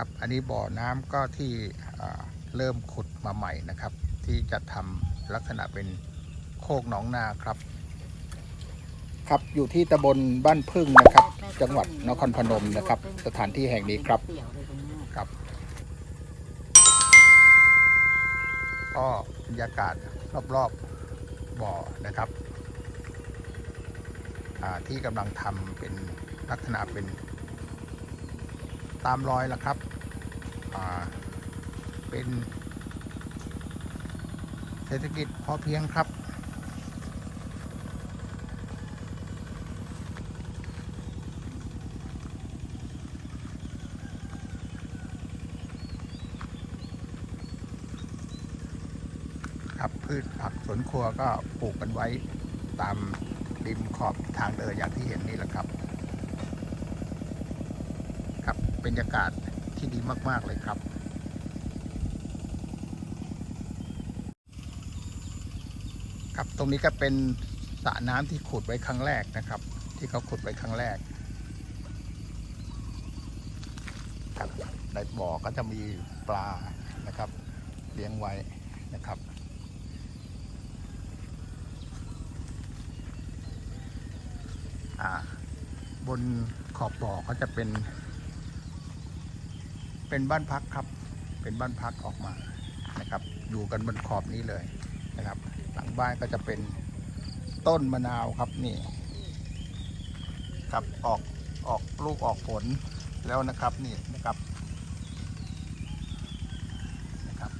ครับ อันนี้บ่อน้ำก็ที่เริ่มขุดมาใหม่นะครับ ที่จะทำลักษณะเป็นโคกหนองนาครับ ครับอยู่ที่ตำบลบ้านพึ่งนะครับ จังหวัดนครพนมนะครับ สถานที่แห่งนี้ครับครับก็บรรยากาศรอบๆบ่อนะครับที่กำลังทำเป็นลักษณะเป็น ตามรอยแล้วครับเป็น เศรษฐกิจพอเพียงครับ ครับพืชผักสวนครัวก็ปลูกกันไว้ตามริมขอบทางเดินอย่างที่เห็นนี่แหละครับ ครั บรรยากาศที่ดีมาก ๆ เลยครับครับตรงนี้ก็เป็นสระน้ำที่ขุดไว้ครั้งแรกนะครับ ที่เขาขุดไว้ครั้งแรกครับในบ่อก็จะมีปลานะครับเลี้ยงไว้นะครับอ่าบนขอบบ่อก็จะเป็น เป็นบ้านพักครับ เป็นบ้านพักออกมานะครับ อยู่กันบนขอบนี้เลยนะครับ หลังบ้านก็จะเป็นต้นมะนาวครับนี่ครับออกออกลูกออกผลแล้วนะครับนี่นะครับนะครับ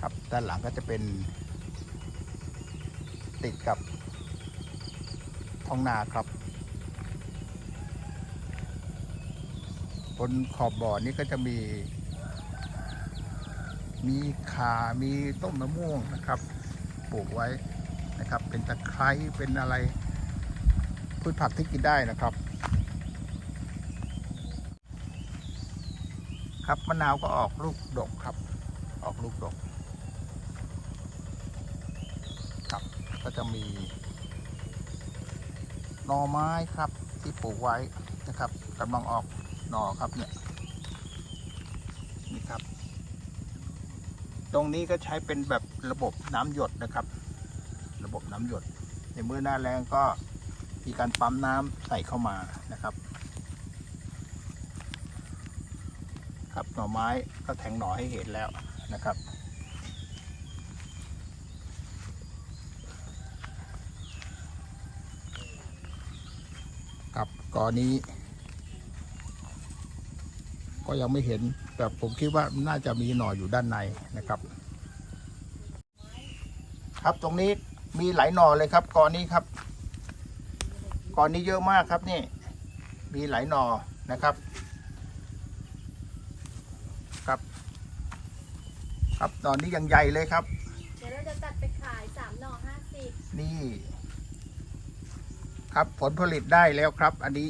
ครับด้านหลังก็จะเป็น ติดกับท้องนาครับ บนขอบบ่อนี้ก็จะมี มีขามีต้นมะม่วงนะครับ ปลูกไว้นะครับ เป็นตะไคร้เป็นอะไร พืชผักที่กินได้นะครับ ครับมะนาวก็ออกลูกดกครับ ออกลูกดก ครับ ก็จะมีหน่อไม้ครับที่ปลูกไว้นะครับกำลังออกหน่อครับเนี่ยนี่ครับ ตรงนี้ก็ใช้เป็นแบบระบบน้ำหยดนะครับ ระบบน้ำหยด ในเมื่อหน้าแรงก็มีการปั๊มน้ำใส่เข้ามานะครับ ครับหน่อไม้ก็แทงหน่อให้เห็นแล้วนะครับ ครับกอนี้ ก็ยังไม่เห็น แต่ผมคิดว่าน่าจะมีหน่ออยู่ด้านในนะครับ ครับตรงนี้มีหลายหน่อเลยครับกอนี้ครับกอนี้เยอะมากครับนี่ มีหลายหน่อนะครับ ครับ ครับตอนนี้ยังใหญ่เลยครับ เดี๋ยวเราจะตัดไปขายสามหน่อห้าสิบนี่ ครับผลผลิตได้แล้วครับ อันนี้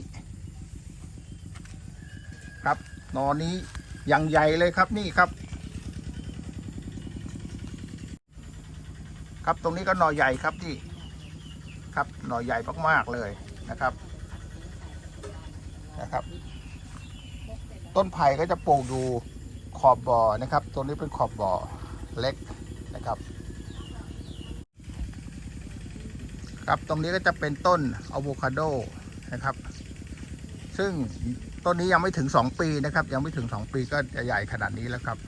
ครับหนอนนี้ยังใหญ่เลยครับนี่ครับ ครับตรงนี้ก็หน่อใหญ่ครับนี่ ครับหน่อใหญ่มากๆเลยนะครับนะครับ ต้นไผ่ก็จะปลูกอยู่ขอบบ่อนะครับตรงนี้เป็นขอบบ่อเล็กนะครับ ครับตรงนี้ก็จะเป็นต้นอะโวคาโดนะครับ ซึ่งต้นนี้ยังไม่ถึง 2 ปีนะครับ ยังไม่ถึง 2 ปีก็จะใหญ่ขนาดนี้แล้วครับ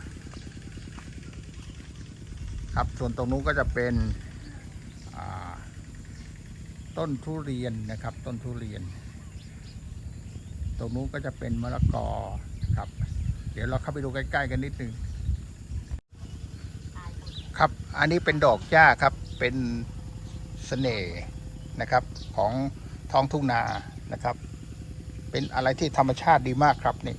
ครับส่วนตรงนู้นก็จะเป็นต้นทุเรียนนะครับ ต้นทุเรียน ตรงนู้นก็จะเป็นมะละกอครับ เดี๋ยวเราเข้าไปดูใกล้ๆกันนิดนึงครับ อันนี้เป็นดอกหญ้าครับ เป็นเสน่ห์ นะครับของท้องทุ่งนานะครับ เป็นอะไรที่ธรรมชาติดีมากครับนี่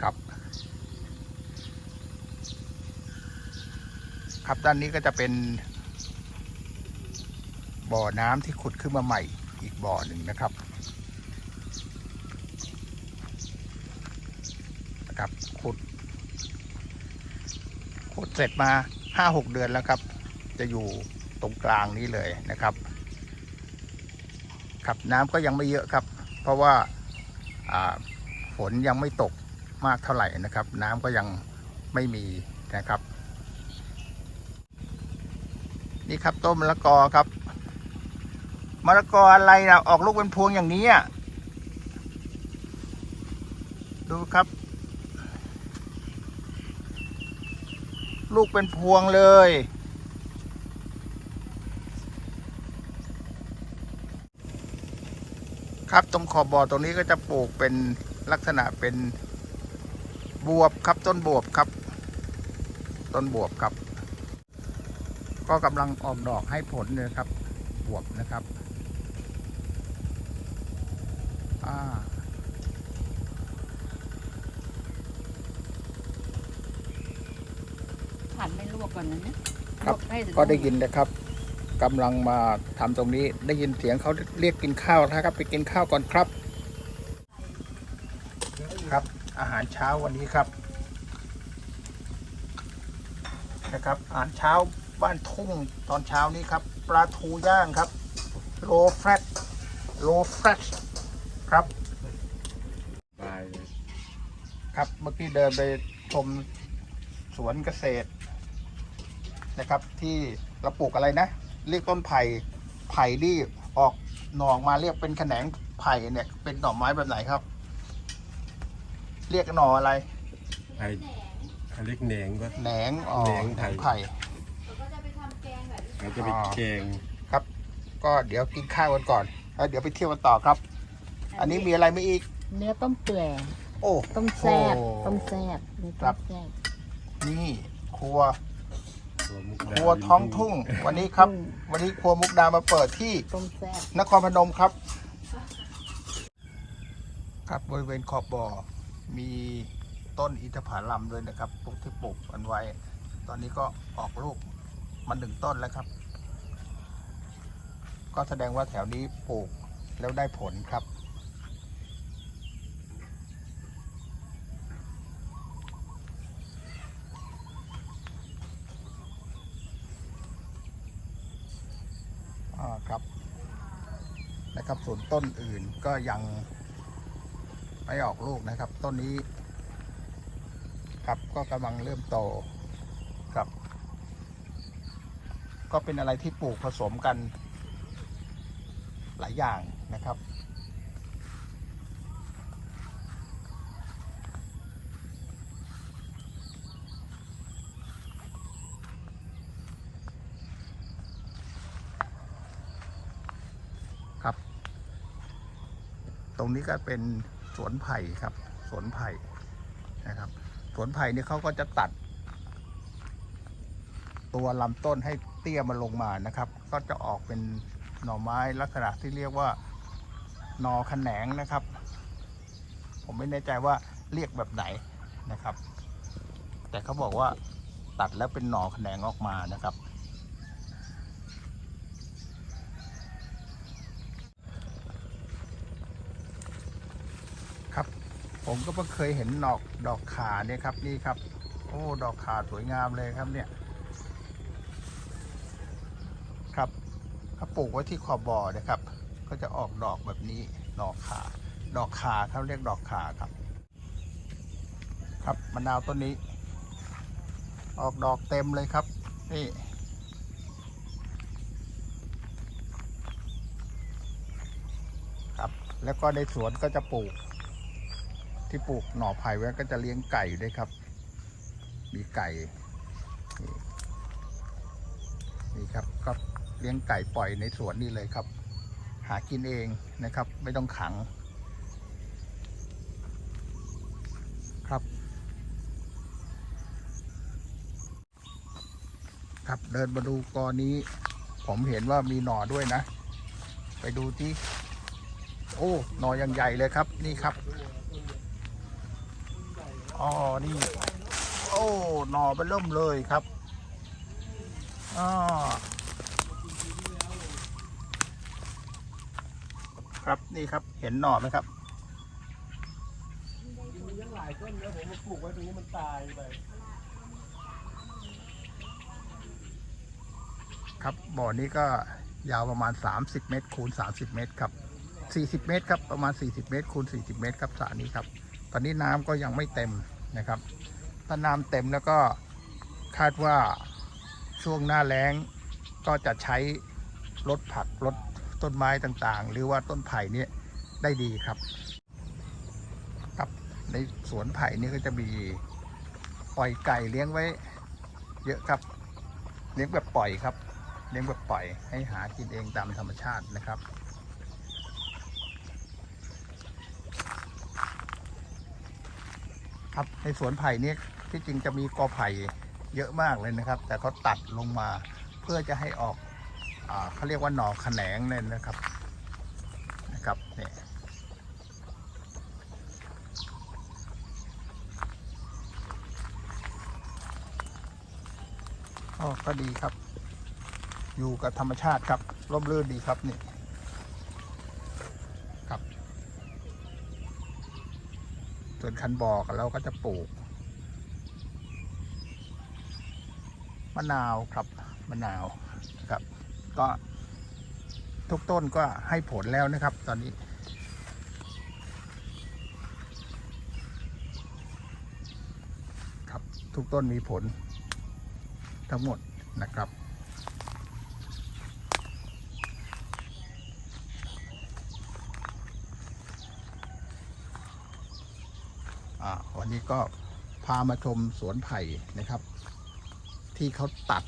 ครับครับด้านนี้ก็จะเป็น บ่อน้ำที่ขุดขึ้นมาใหม่อีกบ่อหนึ่งนะครับนะครับขุดขุดเสร็จมา ห้าหกเดือนแล้วครับ จะอยู่ตรงกลางนี้เลยนะครับครับน้ำก็ยังไม่เยอะครับ เพราะว่าฝนยังไม่ตกมากเท่าไหร่นะครับ น้ำก็ยังไม่มีนะครับ นี่ครับต้นมะละกอครับมะละกออะไรนะออกลูกเป็นพวงอย่างนี้ดูครับ ลูกเป็นพวงเลย ครับตรงขอบบ่อตรงนี้ก็จะปลูกเป็นลักษณะเป็นบวบครับต้นบวบครับ ต้นบวบครับ ก็กำลังออกดอกให้ผลเลยครับบวบนะครับ อ่า ผัดไม่ลว กก่อนนะนะครับลวให้ก็ได้ยินนะครับกำลังมาทำตรงนี้ได้ยินเสียงเขาเรียกกินข้าวนะครับ ไปกินข้าวก่อนครับ ครับ อาหารเช้าวันนี้ครับนะครับอาหารเช้าบ้านทุ่งตอนเช้านี้ครับปลาทูย่างครับ โลแฟตโลแฟตครับตายเลยครับเมื่อกี้เดินไปชมสวนเกษตร นะครับ ที่เราปลูกอะไรนะ เรียกต้นไผ่ไผ่ที่ออกหน่อออกมาเรียกเป็นแขนงไผ่เนี่ยเป็นหน่อไม้แบบไหนครับ เรียกหน่ออะไรไอ้ไอ้เล็กแหนงก็ แหนงอ๋อแหนงแหนไผ่งไผ่ แล้วก็จะไปทำแกงแบบนี้เขาจะไปอ๋อแกงครับ ก็เดี๋ยวกินข้าวกันก่อนแล้วเดี๋ยวไปเที่ยวกันต่อครับ อันนี้มีอะไรไม่อีก เนื้อต้มเปื่อยโอ้ต้มแซ่บโอ้ ต้มแซ่บเนื้อครัต้บมแซ่บนี่ครัวตัวมุก คดารัวท้องทุ่งวันนี้ครับ วันนี้ครัวมุกดามาเปิดที่ต้มแซ่บนครพนมครับ ครับบริเวณขอบบ่อมีต้นอินทผลัมด้วยนะครับปลูกที่ปลูกกันไว้ ตอนนี้ก็ออกลูกมันหนึ่งต้นแล้วครับ ก็แสดงว่าแถวนี้ปลูกแล้วได้ผลครับ อ่าครับ นะครับ ส่วนต้นอื่นก็ยังไม่ออกลูกนะครับ ต้นนี้ครับก็กำลังเริ่มโตครับ ก็เป็นอะไรที่ปลูกผสมกันหลายอย่างนะครับ รงนี้ก็เป็นสวนไผ่ครับ สวนไผ่นะครับ สวนไผ่นี่เขาก็จะตัด ตัวลำต้นให้เตี้ยมาลงมานะครับ ก็จะออกเป็นหน่อไม้ลักษณะที่เรียกว่าหนอแขนงนะครับ ผมไม่แน่ใจว่าเรียกแบบไหนนะครับ แต่เขาบอกว่าตัดแล้วเป็นหน่อแขนงออกมานะครับ ผมก็เพิ่งเคยเห็นดอกดอกขาเนี่ยครับนี่ครับ โอ้ดอกขาสวยงามเลยครับเนี่ย ครับเขาปลูกไว้ที่ขอบบ่อนะครับ ก็จะออกดอกแบบนี้ดอกขา ดอกขาเขาเรียกดอกขาครับ ครับมะนาวต้นนี้ ออกดอกเต็มเลยครับนี่ครับแล้วก็ในสวนก็จะปลูก ที่ปลูกหน่อไผ่ไว้ก็จะเลี้ยงไก่ด้วยครับ มีไก่นี่นี่ครับก็เลี้ยงไก่ปล่อยในสวนนี่เลยครับ หากินเองนะครับ ไม่ต้องขัง ครับ ครับเดินมาดูกอนี้ ผมเห็นว่ามีหน่อด้วยนะ ไปดูที่ โอ้ หน่อยังใหญ่เลยครับ นี่ครับ อ๋อ นี่ โอ้ หน่อเป็นเริ่มเลยครับอ๋อครับ นี่ครับ เห็นหน่อไหมครับยังหลายต้นนะผมมาปลูกไว้ตรงนี้มันตายไป ครับบ่อนี้ก็ยาวประมาณ 30 เมตรคูณ 30 เมตรครับ 40 เมตรครับ ประมาณ 40 เมตรคูณ 40 เมตรครับสระนี้ครับ ตอนนี้น้ำก็ยังไม่เต็มนะครับ ถ้าน้ำเต็มแล้วก็คาดว่าช่วงหน้าแล้งก็จะใช้รถผักรถต้นไม้ต่างๆ หรือว่าต้นไผ่เนี่ยได้ดีครับครับ ในสวนไผ่นี่ก็จะมีปล่อยไก่เลี้ยงไว้ เยอะครับ เลี้ยงแบบปล่อยครับ เลี้ยงแบบปล่อยให้หากินเองตามธรรมชาตินะครับ ครับในสวนไผ่นี่ที่จริงจะมีกอไผ่เยอะมากเลยนะครับ แต่เขาตัดลงมาเพื่อจะให้ออกอเขาเรียกว่าหน่อแขนงเลยนะครับนะครับเนี่ยก็ดีครับ อยู่กับธรรมชาติครับร่มรื่นดีครับนี่ครับ ส่วนคันบอกเราก็จะปลูกมะนาวครับมะนาวครับ ก็ทุกต้นก็ให้ผลแล้วนะครับ ตอนนี้ ครับทุกต้นมีผลทั้งหมดนะครับ อ่าวั นี้ก็พามาชมสวนไผ่นะครับ ที่เขาตัด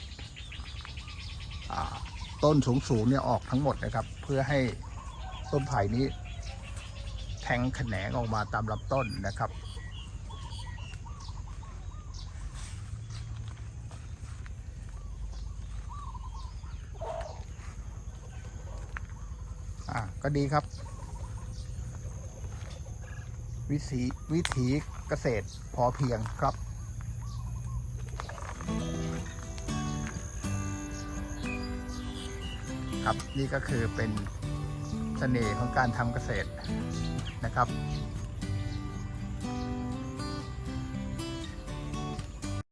ต้นสูงๆเนี่ยออกทั้งหมดนะครับ เพื่อให้ต้นไผ่นี้ แทงแขนงออกมาตามลำต้นนะครับอ่าก็ดีครับ วิถีวิถี เกษตรพอเพียงครับ ครับนี่ก็คือเป็นเสน่ห์ของการทำเกษตรนะครับ